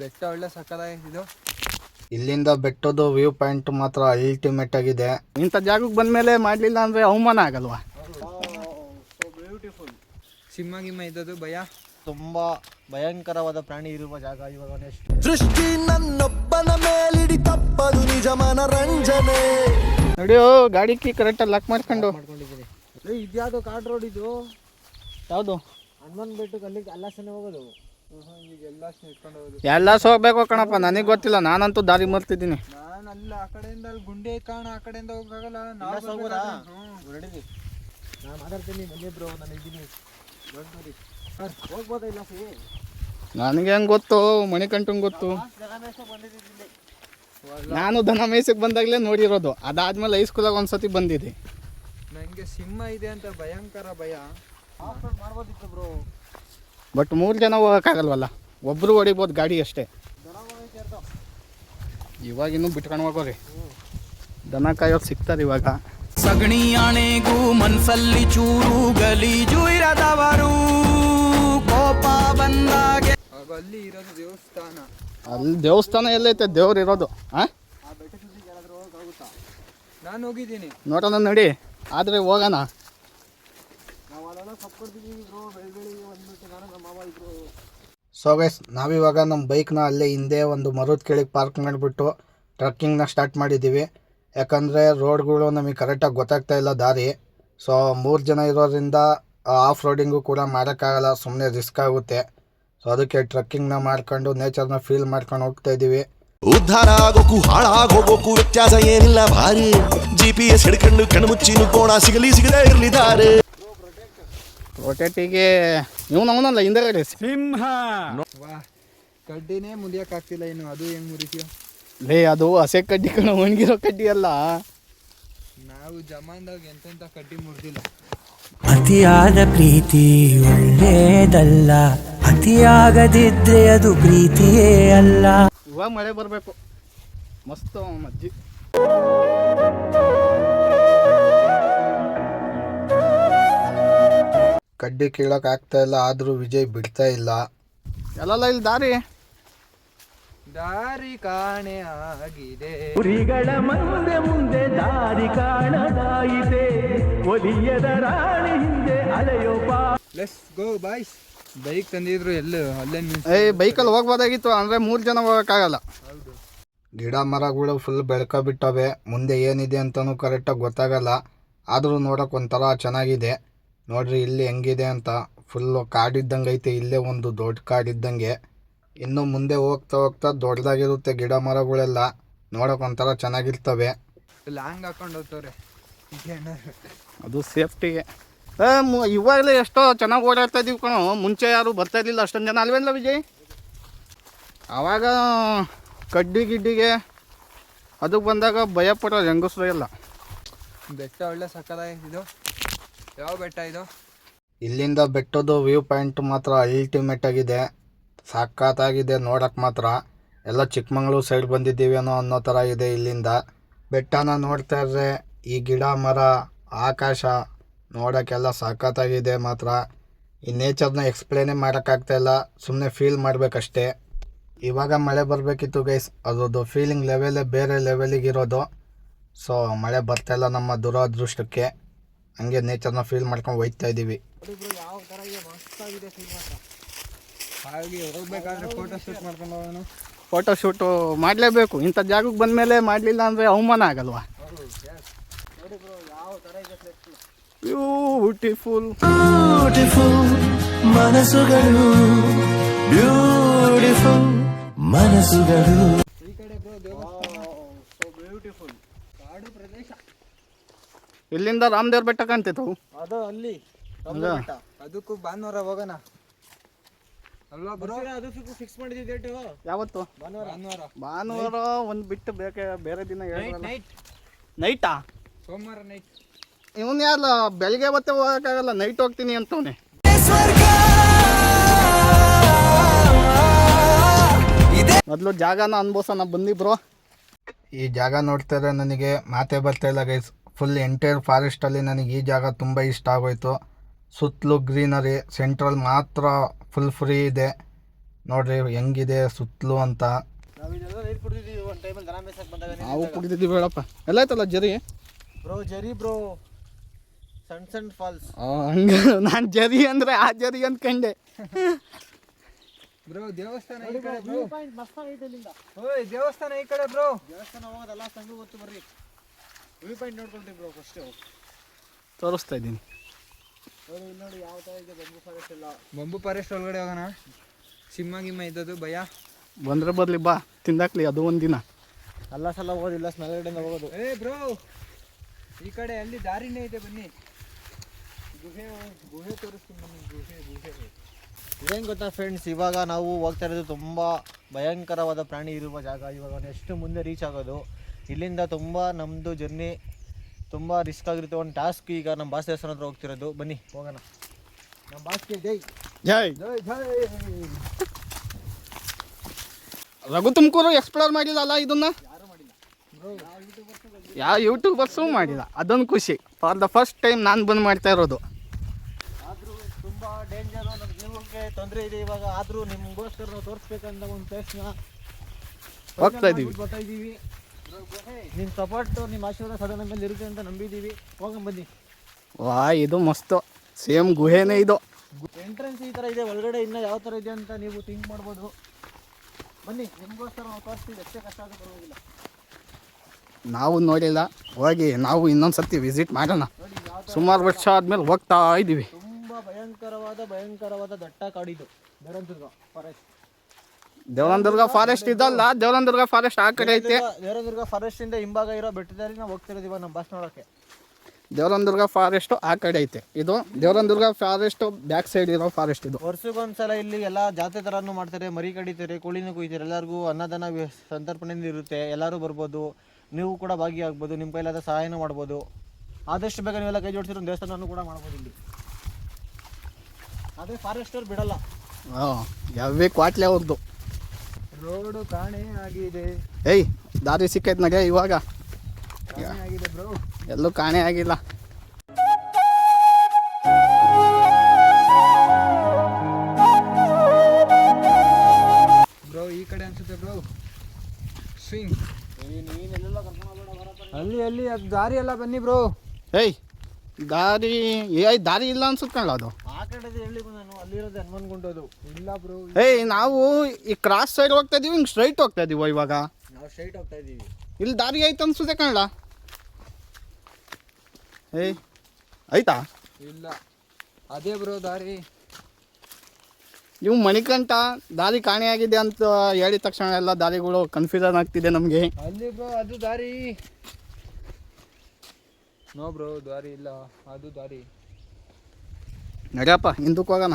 ಬೆಟ್ಟ ಒಳ್ಳೆ ಸಕ್ಕರೆ ಇದು. ಇಲ್ಲಿಂದ ಬೆಟ್ಟದ ವ್ಯೂ ಪಾಯಿಂಟ್ ಮಾತ್ರ ಅಲ್ಟಿಮೇಟ್ ಆಗಿದೆ. ಇಂಥ ಜಾಗಕ್ಕೆ ಬಂದಮೇಲೆ ಮಾಡಲಿಲ್ಲ ಅಂದರೆ ಅವಮಾನ ಆಗಲ್ವಾ? ಬ್ಯೂಟಿಫುಲ್ ಸಿಂಹ ಗಿಮ್ಮ ಇದ್ದದ್ದು ಭಯ. ತುಂಬಾ ಭಯಂಕರವಾದ ಪ್ರಾಣಿ ಇರುವ ಜಾಗ ಇವಾಗ ನೆಕ್ಸ್ಟ್ ದೃಷ್ಟಿ ನನ್ನೊಬ್ಬನ ಮೇಲಿಡಿ ತಪ್ಪದು ನಿಜ ಮನರಂಜನೆ. ನೋಡಿಯೋ ಗಾಡಿ ಕೀ ಕರೆಕ್ಟಾಗಿ ಲಾಕ್ ಮಾಡ್ಕೊಂಡು. ಮಾಡ್ಕೊಂಡಿದ್ದೀನಿ. ಇದ್ಯಾವುದು ಕಾಡ್ ರೋಡ್ ಇದು? ಯಾವುದು? ಹನುಮನ್ ಬೆಟ್ಟಕ್ಕೆ ಅಲ್ಲಿ ಅಲ್ಲಾಸನೆ ಹೋಗೋದು. ಎಲ್ಲ ಹೋಗ್ಬೇಕು ಕಣಪ್ಪ ನನಗೆ ಗೊತ್ತಿಲ್ಲ ನಾನಂತೂ ದಾರಿ ಮರ್ತಿದ್ದೀನಿ ನಾನು ಅಲ್ಲಿ ಆ ಕಡೆಯಿಂದ ಅಲ್ಲಿ ಗುಂಡೆ ಕಾಣ ಆ ಕಡೆಯಿಂದ ಹೋಗಕ್ಕಾಗಲ್ಲ ನಾವು? ಹ್ಞೂ ನಡೀರಿ ನಾನು ಮಾತಾಡ್ತೀನಿ ಬನ್ನಿ ಬ್ರೋ ನಾನು ಇದ್ದೀನಿ. ದೊಡ್ಡ ನೋಡಿ ಸರ್ ಹೋಗ್ಬೋದಾ ಇಲ್ಲ ಸಿ? ನನಗೆ ಹೆಂಗೆ ಗೊತ್ತು ಮಣಿಕಂಠ ಗೊತ್ತು. ನಾನು ದನ ಮೇಯ್ಸಕ್ಕೆ ಬಂದಾಗಲೇ ನೋಡಿರೋದು ಅದಾದ್ಮೇಲೆ ಹೈಸ್ಕೂಲಾಗ ಒಂದ್ಸತಿ ಬಂದಿದೆ ನನಗೆ ಸಿಂಹ ಇದೆ ಅಂತ ಭಯಂಕರ ಭಯ. ಮಾಡ್ಬೋದಿತ್ತು ಬ್ರೋ. ಬಟ್ ಮೂರು ಜನ ಹೋಗೋಕ್ಕಾಗಲ್ವಲ್ಲ? ಒಬ್ಬರು ಹೊಡಿಬೋದು ಗಾಡಿ ಅಷ್ಟೇ. ಇವಾಗಿನ್ನೂ ಹೋಗೈತೆ ಇವಾಗ ಇನ್ನೂ ಬಿಟ್ಕೊಂಡು ಹೋಗೋರಿ. ದನ ಕಾಯೋ ಸಿಗ್ತಾರೆ ಇವಾಗ. ಸಗಣಿ ಆಣೆಗೂ ಮನ್ಸಲ್ಲಿ ಚೂರು ಗಲೀಜು ಇರದವರು ಕೋಪ ಬಂದಾಗ ಅಲ್ಲಿ ಇರೋದು ದೇವಸ್ಥಾನ. ಅಲ್ಲಿ ದೇವಸ್ಥಾನ ಎಲ್ಲೈತೆ? ದೇವ್ರು ಇರೋದು. ಹಾಂ ಆ ನಾನು ಹೋಗಿದ್ದೀನಿ. ನೋಡೋಣ ನೋಡಿ. ಆದರೆ ಹೋಗೋಣ. ಸೊ ಗೈಸ್ ನಾವಿವಾಗ ನಮ್ಮ ಬೈಕ್ನ ಅಲ್ಲೇ ಹಿಂದೆ ಒಂದು ಮರದ ಕೆಳಗೆ ಪಾರ್ಕ್ ಮಾಡಿಬಿಟ್ಟು ಟ್ರಕ್ಕಿಂಗ್ನ ಸ್ಟಾರ್ಟ್ ಮಾಡಿದ್ದೀವಿ ಯಾಕಂದರೆ ರೋಡ್ಗಳು ನಮಗೆ ಕರೆಕ್ಟಾಗಿ ಗೊತ್ತಾಗ್ತಾ ಇಲ್ಲ ದಾರಿ. ಸೊ ಮೂರು ಜನ ಇರೋದ್ರಿಂದ ಆಫ್ ರೋಡಿಂಗು ಕೂಡ ಮಾಡೋಕ್ಕಾಗಲ್ಲ ಸುಮ್ಮನೆ ರಿಸ್ಕ್ ಆಗುತ್ತೆ. ಸೊ ಅದಕ್ಕೆ ಟ್ರಕ್ಕಿಂಗ್ನ ಮಾಡ್ಕೊಂಡು ನೇಚರ್ನ ಫೀಲ್ ಮಾಡ್ಕೊಂಡು ಹೋಗ್ತಾ ಇದ್ದೀವಿ ಉದ್ಧಾರ ಆಗೋಕು ಹಾಳಾಗೋಗೋಕು ವ್ಯತ್ಯಾಸ ಏನಿಲ್ಲ, ಭಾರಿ. ಜಿ ಪಿ ಎಸ್ ಹಿಡ್ಕೊಂಡು ಕಣ್ಮುಚ್ಚಿ ಕೋಣ ಸಿಗಲಿ, ಸಿಗದೇ ಇರಲಿ ದಾರಿ ಇವ್ ನಮ್ಮನಲ್ಲ ಹಿಂದೆ ಸಿಂಹ ವಾ ಕಡ್ಡಿನೇ ಮುರಿಯೋಕ್ಕಾಗ್ತಿಲ್ಲ ಇನ್ನು ಅದು ಹೆಂಗ್ ಮುರಿತೀಯೋ? ಲೇ ಅದು ಹಸೆ ಕಡ್ಡಿ ಕಣ ಒಣಗಿರೋ ಕಡ್ಡಿ ಅಲ್ಲ. ನಾವು ಜಮಾನ್ದಾಗ ಎಂತೆಂಥ ಕಡ್ಡಿ ಮುರಿದಿಲ್ಲ. ಅತಿಯಾದ ಪ್ರೀತಿ ಒಳ್ಳೇದಲ್ಲ ಅತಿಯಾಗದಿದ್ರೆ ಅದು ಪ್ರೀತಿಯೇ ಅಲ್ಲ. ಇವಾಗ ಮಳೆ ಬರಬೇಕು. ಮಸ್ತ್ ಮಜ್ಜಿ ಕಡ್ಡಿ ಕೀಳಕ್ಕೆ ಆಗ್ತಾ ಇಲ್ಲ ಆದರೂ ವಿಜಯ್ ಬಿಡ್ತಾ ಇಲ್ಲ. ಎಲ್ಲ ಇಲ್ಲಿ ದಾರಿ? ದಾರಿ ಕಾಣೆ ಆಗಿದೆ. ಕುರಿಗಳ ಮುಂದೆ ಮುಂದೆ ದಾರಿ ಕಾಣದಾಯಿತೆ. ಒಲಿಯದ ರಾಣಿ ಹಿಂದೆ ಅಲೆಯೋ ಲೆಸ್ ಗೋ ಬಾಯ್ಸ್ ಬೈಕ್ ತಂದಿದ್ರು ಎಲ್ಲೂ ಅಲ್ಲೇ ನಿಲ್ಸಿ ಏಯ್ ಬೈಕಲ್ಲಿ ಹೋಗ್ಬೋದಾಗಿತ್ತು ಅಂದರೆ ಮೂರು ಜನ ಹೋಗೋಕ್ಕಾಗಲ್ಲ. ಹೌದು. ಗಿಡ ಮರಗಳು ಫುಲ್ ಬೆಳ್ಕೊಬಿಟ್ಟವೆ ಮುಂದೆ ಏನಿದೆ ಅಂತಲೂ ಕರೆಕ್ಟಾಗಿ ಗೊತ್ತಾಗಲ್ಲ. ಆದರೂ ನೋಡೋಕೆ ಒಂಥರ ಚೆನ್ನಾಗಿದೆ. ನೋಡ್ರಿ ಇಲ್ಲಿ ಹೆಂಗಿದೆ ಅಂತ. ಫುಲ್ಲು ಕಾಡಿದ್ದಂಗೆ ಐತೆ. ಇಲ್ಲೇ ಒಂದು ದೊಡ್ಡ ಕಾಡಿದ್ದಂಗೆ ಇನ್ನು ಮುಂದೆ ಹೋಗ್ತಾ ಹೋಗ್ತಾ ದೊಡ್ಡದಾಗಿರುತ್ತೆ ಗಿಡ ಮರಗಳೆಲ್ಲ. ನೋಡೋಕೆ ಒಂಥರ ಚೆನ್ನಾಗಿರ್ತವೆ. ಲಾಂಗ್ ಹಾಕೊಂಡು ಹೋಗ್ತವ್ರೆ. ಅದು ಸೇಫ್ಟಿಗೆ ಏ ಇವಾಗಲೇ ಎಷ್ಟೋ ಚೆನ್ನಾಗಿ ಓಡಾಡ್ತಾ ಇದೀವಿ ಕಣೋ. ಮುಂಚೆ ಯಾರು ಬರ್ತಾ ಇರಲಿಲ್ಲ ಅಷ್ಟೊಂದು ಜನ ಅಲ್ವೇನಲ್ಲ ವಿಜಯ್? ಆವಾಗ ಕಡ್ಡಿ ಗಿಡ್ಡಿಗೆ ಅದಕ್ಕೆ ಬಂದಾಗ ಭಯ ಪಡೋರು ಹೆಂಗಸ್ರು ಎಲ್ಲ. ಬೆಟ್ಟ ಒಳ್ಳೆ ಸಕ್ಕಲ ಇದು. ಯಾವ ಬೆಟ್ಟ ಇದು? ಇಲ್ಲಿಂದ ಬೆಟ್ಟದ ವ್ಯೂ ಪಾಯಿಂಟ್ ಮಾತ್ರ ಅಲ್ಟಿಮೇಟ್ ಆಗಿದೆ. ಸಖತ್ತಾಗಿದೆ ನೋಡಕ್ಕೆ ಮಾತ್ರ. ಎಲ್ಲ ಚಿಕ್ಕಮಂಗ್ಳೂರು ಸೈಡ್ ಬಂದಿದ್ದೀವಿ ಅನ್ನೋ ಥರ ಇದೆ ಇಲ್ಲಿಂದ. ಬೆಟ್ಟನ ನೋಡ್ತಾ ಇದ್ರೆ ಈ ಗಿಡ, ಮರ, ಆಕಾಶ ನೋಡೋಕ್ಕೆಲ್ಲ ಸಖತ್ತಾಗಿದೆ ಮಾತ್ರ. ಈ ನೇಚರ್ನ ಎಕ್ಸ್ಪ್ಲೇನೇ ಮಾಡೋಕ್ಕಾಗ್ತಾಯಿಲ್ಲ ಸುಮ್ಮನೆ ಫೀಲ್ ಮಾಡಬೇಕಷ್ಟೇ. ಇವಾಗ ಮಳೆ ಬರಬೇಕಿತ್ತು ಗೈಸ್ ಅದರದ್ದು ಫೀಲಿಂಗ್ ಲೆವೆಲೇ ಬೇರೆ ಲೆವೆಲಿಗಿರೋದು ಸೊ ಮಳೆ ಬರ್ತಾಯಿಲ್ಲ ನಮ್ಮ ದುರದೃಷ್ಟಕ್ಕೆ. ಹಂಗೆ ನೇಚರ್ನ ಫೀಲ್ ಮಾಡ್ಕೊಂಡು ಹೋಗ್ತಾ ಇದ್ದೀವಿ ಯಾವ ಥರ ಇದೆ ಮಸ್ತಾಗಿದೆ ಫೀಲ್ ಮಾತ್ರ ಹಾಗೆ ಹೋಗ್ಬೇಕಾದ್ರೆ ಫೋಟೋ ಶೂಟ್ ಮಾಡ್ಕೊಂಡು ಹೋಗೋಣ. ಫೋಟೋ ಶೂಟು ಮಾಡಲೇಬೇಕು. ಇಂಥ ಜಾಗಕ್ಕೆ ಬಂದಮೇಲೆ ಮಾಡಲಿಲ್ಲ ಅಂದರೆ ಅವಮಾನ ಆಗಲ್ವಾ? ಬ್ಯೂಟಿಫುಲ್. ಬ್ಯೂಟಿಫುಲ್ ಮನಸ್ಸುಗಳು. ಬ್ಯೂಟಿಫುಲ್ ಮನಸ್ಸುಗಳು. ಈ ಕಡೆ ಬ್ರೋ ದೇವಸ್ಥಾನ. ಸೊ ಬ್ಯೂಟಿಫುಲ್ ಕಾಡು ಪ್ರದೇಶ. ಇಲ್ಲಿಂದ ರಾಮದೇವ್ರ ಬೆಟ್ಟ ಕಾಣ್ತಿತ್ತು. ಅದು ಅಲ್ಲಿ? ಬೆಟ್ಟ. ಅದಕ್ಕೂ ಭಾನುವಾರ ಹೋಗೋಣ. ಅಲ್ವಾ ಬ್ರೋ ಅದಕ್ಕೂ ಫಿಕ್ಸ್ ಮಾಡಿದ್ದೀವಿ ಡೇಟು ಯಾವತ್ತು? ಭಾನುವಾರ. ಭಾನುವಾರ. ಭಾನುವಾರ ಒಂದು ಬಿಟ್ಟು ಬೇಕೆ ಬೇರೆ ದಿನ ಹೇಳಿದ್ರಲ್ಲ ನೈಟ್ ನೈಟಾ ಸೋಮವಾರ ನೈಟ್ ಇವನು ಯಾರಲ್ಲ ಬೆಳಗ್ಗೆ ಹೊತ್ತೆ ಹೋಗೋಕ್ಕಾಗಲ್ಲ ನೈಟ್ ಹೋಗ್ತೀನಿ ಅಂತವನೆ. ಮೊದಲು ಜಾಗನ ಅನ್ಭವಿಸೋಣ ಬಂದಿ ಬ್ರೋ. ಈ ಜಾಗ ನೋಡ್ತಾರೆ ನನಗೆ ಮಾತೇ ಬರ್ತಾ ಇಲ್ಲ ಗೈಸ್ ಫುಲ್ ಎಂಟೈರ್ ಫಾರೆಸ್ಟಲ್ಲಿ ನನಗೆ ಈ ಜಾಗ ತುಂಬ ಇಷ್ಟ ಆಗೋಯಿತು. ಸುತ್ತಲೂ ಗ್ರೀನರಿ ಸೆಂಟ್ರಲ್ ಮಾತ್ರ ಫುಲ್ ಫ್ರೀ ಇದೆ. ನೋಡ್ರಿ ಹೆಂಗಿದೆ ಸುತ್ತಲೂ ಅಂತ. ನಾವು ಕುಡಿದಿದ್ದೀವಿ ಬೇಡಪ್ಪ ಎಲ್ಲ ಆಯ್ತಲ್ಲ ಜರಿ? ಬ್ರೋ ಜರಿ ಬ್ರೋ ಸಣ್ಣ ಸಣ್ಣ ಫಾಲ್ಸ್ ಹಂಗ ನಾನು ಜರಿ ಅಂದ್ರೆ ಆ ಜರಿ ಅಂದ್ಕಂಡೆ ಬ್ರೋ ದೇವಸ್ಥಾನ ಈ ಕಡೆ ಬ್ರೋ ಪಾಯಿಂಟ್ ಮಸ್ತಾಗೈತೆ ಇಲ್ಲಿಂದ. ಓಯ್ ದೇವಸ್ಥಾನ ಈ ಕಡೆ ಬ್ರೋ ದೇವಸ್ಥಾನ ಹೋಗೋದಲ್ಲ ಸಂಘ ಗೊತ್ತು ಬರ್ರಿ. ವ್ಯೂ ಪಾಯಿಂಟ್ ನೋಡ್ಕೊಳ್ತೀವಿ ಬ್ರೋ ಫಸ್ಟು ತೋರಿಸ್ತಾ ಇದ್ದೀನಿ. ನೋಡಿ ಇಲ್ಲಿ ನೋಡಿ ಯಾವ ಥರ ಇದೆ ಬಂಬು ಫಾರೆಸ್ಟ್ ಎಲ್ಲ. ಬಂಬು ಫಾರೆಸ್ಟ್ ಒಳಗಡೆ ಹೋಗೋಣ. ಸಿಂಹ ಗಿಮ್ಮ ಇದ್ದದ್ದು ಭಯ. ಬಂದ್ರೆ ಬರಲಿ ಬಾ. ತಿಂದಾಕ್ಲಿ ಅದು ಒಂದಿನ ಅಲ್ಲ ಸಲ ಹೋಗೋದಿಲ್ಲ ಸ್ಮೆಲ್ ಕಡೆಯಿಂದ ಹೋಗೋದು. ಏ ಬ್ರೋ ಈ ಕಡೆ ಅಲ್ಲಿ ದಾರಿನೇ ಇದೆ ಬನ್ನಿ. ಗುಹೆ ಗುಹೆ ತೋರಿಸ್ತೀನಿ ಬನ್ನಿ ಗುಹೆ ಗುಹೆ. ಇದೇನು ಗೊತ್ತಾ ಫ್ರೆಂಡ್ಸ್ ಇವಾಗ ನಾವು ಹೋಗ್ತಾ ಇರೋದು ತುಂಬ ಭಯಂಕರವಾದ ಪ್ರಾಣಿ ಇರುವ ಜಾಗ. ಇವಾಗ ನೆಕ್ಸ್ಟ್ ಮುಂದೆ ರೀಚ್ ಆಗೋದು. ಇಲ್ಲಿಂದ ತುಂಬ ನಮ್ಮದು ಜರ್ನಿ ತುಂಬ ರಿಸ್ಕ್ ಆಗಿರುತ್ತೆ. ಒಂದು ಟಾಸ್ಕ್ ಈಗ ನಮ್ಮ ಬಾಸ್ ದೇವಸ್ಥಾನ ಹತ್ರ ಹೋಗ್ತಿರೋದು. ಬನ್ನಿ ಹೋಗೋಣ. ನಮ್ಮ ಬಾಸ್ಗೆ ಜೈ. ಜೈ. ಜೈ ಜೈ. ರಘು ತುಮಕೂರು ಎಕ್ಸ್ಪ್ಲೋರ್ ಮಾಡಿಲ್ಲಲ್ಲ ಇದನ್ನ? ಯಾವ ಯೂಟ್ಯೂಬರ್ಸು ಮಾಡಿಲ್ಲ. ಅದೊಂದು ಖುಷಿ. ಫಾರ್ ದ ಫಸ್ಟ್ ಟೈಮ್ ನಾನು ಬಂದು ಮಾಡ್ತಾ ಇರೋದು. ಆದರೂ ತುಂಬ ಡೇಂಜರು ನಮ್ಮ ಜೀವಕ್ಕೆ ತೊಂದರೆ ಇದೆ ಇವಾಗ. ಆದರೂ ನಿಮಗೋಸ್ಕರ ನಾವು ತೋರಿಸ್ಬೇಕಂತ ಒಂದು ಪ್ಲೇಸ್ನ ಹೋಗ್ತಾ ಇದೀವಿ. ಬರ್ತಾ ಇದ್ದೀವಿ ನಿಮ್ಮ ಸಪೋರ್ಟ್ ನಿಮ್ಮ ಆಶೀರ್ವಾದ ಸದನ ನಮ್ಮ ಮೇಲೆ ಇರುತ್ತೆ ಅಂತ ನಂಬಿದ್ದೀವಿ ಹೋಗಂ ಬನ್ನಿ. ವಾ ಇದು ಮಸ್ತು. ಸೇಮ್ ಗುಹೆನೇ ಇದು. ಎಂಟ್ರೆನ್ಸ್ ಈ ಥರ ಇದೆ ಒಳಗಡೆ ಇನ್ನೂ ಯಾವ ಥರ ಇದೆ ಅಂತ ನೀವು ಥಿಂಕ್ ಮಾಡ್ಬೋದು. ಬನ್ನಿ ನಿಮಗೋಸ್ಕರ ನಾವು ತೋರಿಸ್ತೀವಿ ಎಷ್ಟೇ ಕಷ್ಟ ಆದರೂ ಪರವಾಗಿಲ್ಲ. ನಾವು ನೋಡಿಲ್ಲ ಹೋಗಿ ನಾವು ಇನ್ನೊಂದು ಸರ್ತಿ ವಿಸಿಟ್ ಮಾಡೋಣ ಸುಮಾರು ವರ್ಷ ಆದ್ಮೇಲೆ ಹೋಗ್ತಾ ಇದ್ದೀವಿ ತುಂಬ ಭಯಂಕರವಾದ ಭಯಂಕರವಾದ ದಟ್ಟ ಕಾಡಿದು. ಬೆರಂದುರ್ಗ ಫಾರೆಸ್ಟ್ ದೇವನದುರ್ಗ ಫಾರೆಸ್ಟ್ ಇದಲ್ಲ ದೇವನಂದುರ್ಗ ಫಾರೆಸ್ಟ್ ಆ ಕಡೆ ಐತೆ. ದೇವರದುರ್ಗ ಫಾರೆಸ್ಟ್ ಇಂದ ಹಿಂಭಾಗ ಇರೋ ಬೆಟ್ಟದಲ್ಲಿ ನಾವು ಹೋಗ್ತಿರೋದು ಇವಾಗ ನಮ್ಮ ಬಸ್ ನೋಡಕ್ಕೆ. ದೇವನಂದುರ್ಗ ಫಾರೆಸ್ಟ್ ಆ ಕಡೆ ಐತೆ. ಇದು ದೇವನಂದುರ್ಗ ಫಾರೆಸ್ಟ್ ಬ್ಯಾಕ್ ಸೈಡ್ ಇರೋ ಫಾರೆಸ್ಟ್ ಇದು. ವರ್ಷಕ್ಕೊಂದ್ಸಲ ಇಲ್ಲಿ ಎಲ್ಲ ಜಾತ್ರೆ ಥರನೂ ಮಾಡ್ತಾರೆ ಮರಿ ಕಡಿತಾರೆ ಕೋಳಿನೂ ಕುಯ್ತಾರೆ ಎಲ್ಲರಿಗೂ ಅನ್ನದಾನ ಸಂತರ್ಪಣೆ ಸಂತರ್ಪಣೆಯಿಂದ ಇರುತ್ತೆ ಎಲ್ಲರೂ ಬರ್ಬೋದು ನೀವು ಕೂಡ ಭಾಗಿಯಾಗ್ಬೋದು ನಿಮ್ಮ ಕೈಲಾದ ಸಹಾಯನೂ ಮಾಡ್ಬೋದು. ಆದಷ್ಟು ಬೇಗ ನೀವೆಲ್ಲ ಕೈ ಜೋಡಿಸಿರೋ ದೇವಸ್ಥಾನನೂ ಕೂಡ ಮಾಡ್ಬೋದು ಇಲ್ಲಿ. ಅದೇ ಫಾರೆಸ್ಟರ್ ಬಿಡಲ್ಲ. ಹಾಂ ಯಾವೇ ಕ್ವಾಟ್ಲೆ ಅವ್ರದ್ದು ರೋಡು ಕಾಣೆ ಆಗಿದೆ. ಏಯ್ ದಾರಿ ಸಿಕ್ಕೈತೆ ನಗೆ ಇವಾಗ. ಕಾಣೆ ಆಗಿದೆ ಬ್ರೋ. ಎಲ್ಲೂ ಕಾಣೆ ಆಗಿಲ್ಲ. ಬ್ರೋ ಈ ಕಡೆ ಅನ್ಸುತ್ತೆ ಬ್ರೋ. ಸ್ವಿಂಗ್. ಅಲ್ಲಿ ಅಲ್ಲಿ ಅದು ದಾರಿ ಎಲ್ಲ ಬನ್ನಿ ಬ್ರೋ. ಏಯ್ ದಾರಿ ಏಯ್ ದಾರಿ ಇಲ್ಲ ಅನ್ಸುತ್ತಲ್ಲ ಅದು? ಇಲ್ಲ ಬ್ರೋ ಏಯ್ ನಾವು ಈ ಕ್ರಾಸ್ ಸೈಡ್ ಹೋಗ್ತಾ ಇದೀವಿ ಹಿಂಗೆ ಸ್ಟ್ರೈಟ್ ಹೋಗ್ತಾ ಇದೀವ ಇವಾಗ? ನಾವು ಸ್ಟ್ರೈಟ್ ಹೋಗ್ತಾ ಇದೀವಿ. ಇಲ್ಲಿ ದಾರಿ ಐತೆ ಅನ್ಸುತ್ತೆ ಕಣಲ್ಲ ಏಯ್ ಐತಾ? ಇಲ್ಲ. ಅದೇ ಬ್ರೋ ದಾರಿ. ನೀವು ಮಣಿಕಂಠ ದಾರಿ ಕಾಣೆಯಾಗಿದೆ ಅಂತ ಹೇಳಿದ ತಕ್ಷಣ ಎಲ್ಲ ದಾರಿಗಳು ಕನ್ಫ್ಯೂಷನ್ ಆಗ್ತಿದೆ ನಮಗೆ. ಅಲ್ಲಿ ಬ್ರೋ ಅದು ದಾರಿ. ನೋ ಬ್ರೋ ದಾರಿ ಇಲ್ಲ. ಅದು ದಾರಿ. ನಡಿಯಪ್ಪ ಹಿಂದಕ್ಕೆ ಹೋಗೋಣ